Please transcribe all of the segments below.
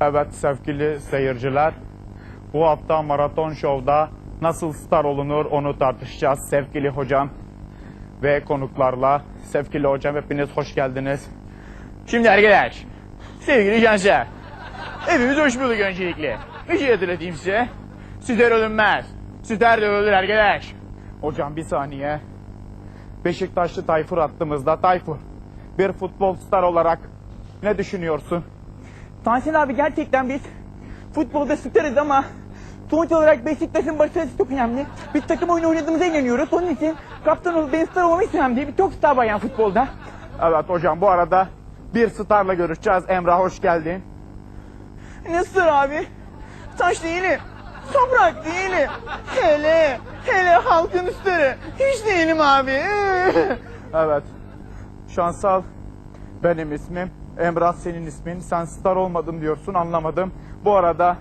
Evet sevgili seyirciler, bu hafta Maraton Show'da nasıl star olunur onu tartışacağız sevgili hocam ve konuklarla. Sevgili hocam hepiniz hoş geldiniz. Şimdi arkadaş, sevgili gençler, hepimiz hoş bulduk öncelikle. Bir şey hatırlatayım size. Süter ölünmez, süter de ölür arkadaş. Hocam bir saniye. Beşiktaşlı Tayfur attığımızda Tayfur, bir futbol star olarak ne düşünüyorsun? Tahsin abi gerçekten biz futbolda süperiz ama sonuç olarak Beşiktaş'ın başarısı çok önemli. Biz takım oyunu oynadığımıza inanıyoruz. Onun için kaptan olup ben star olmamı istemem diye bir çok star var yani futbolda. Evet hocam bu arada bir starla görüşeceğiz. Emrah hoş geldin. Ne star abi? Taş değilim. Toprak değilim. Hele, hele halkın starı. Hiç değilim abi. Evet. Şansal benim ismim. Emrah senin ismin. Sen star olmadın diyorsun anlamadım. Bu arada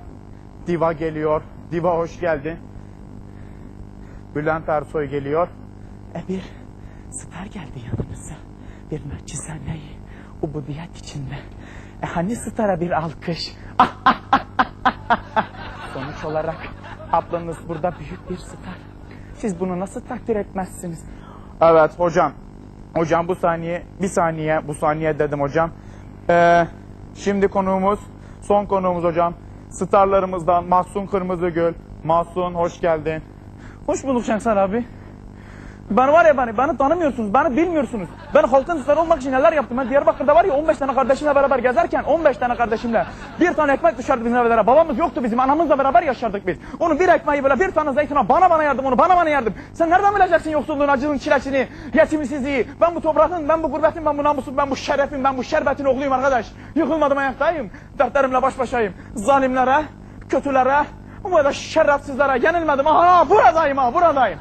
Diva geliyor. Diva hoş geldin. Bülent Ersoy geliyor. E bir star geldi yanımıza. Bir mucizeyi ubudiyet içinde. E hani stara bir alkış. Sonuç olarak ablanız burada büyük bir star. Siz bunu nasıl takdir etmezsiniz? Evet hocam. Hocam bu saniye, bir saniye, bu saniye dedim hocam. Ee, şimdi konuğumuz, son konuğumuz hocam. Starlarımızdan Mahsun Kırmızıgül. Mahsun hoş geldin. Hoş bulduk Şengsar abi. Ben var ya beni, beni tanımıyorsunuz, beni bilmiyorsunuz. Ben halkın starı olmak için neler yaptım. Ben Diyarbakır'da var ya 15 tane kardeşimle beraber gezerken 15 tane kardeşimle bir tane ekmek düşerdi bizim evlere. Babamız yoktu bizim, anamızla beraber yaşardık biz. Onun bir ekmeği böyle bir tane zeytine bana bana yardım, onu bana bana yardım. Sen nereden bileceksin yoksulluğun, acının, çilesini, yetimsizliği? Ben bu toprağın, ben bu gurbetin, ben bu namusun, ben bu şerefin, ben bu şerbetin oğluyum arkadaş. Yıkılmadım ayaktayım. Dertlerimle baş başayım. Zalimlere, kötülere, bu da şerefsizlere yenilmedim. Aha buradayım ha buradayım.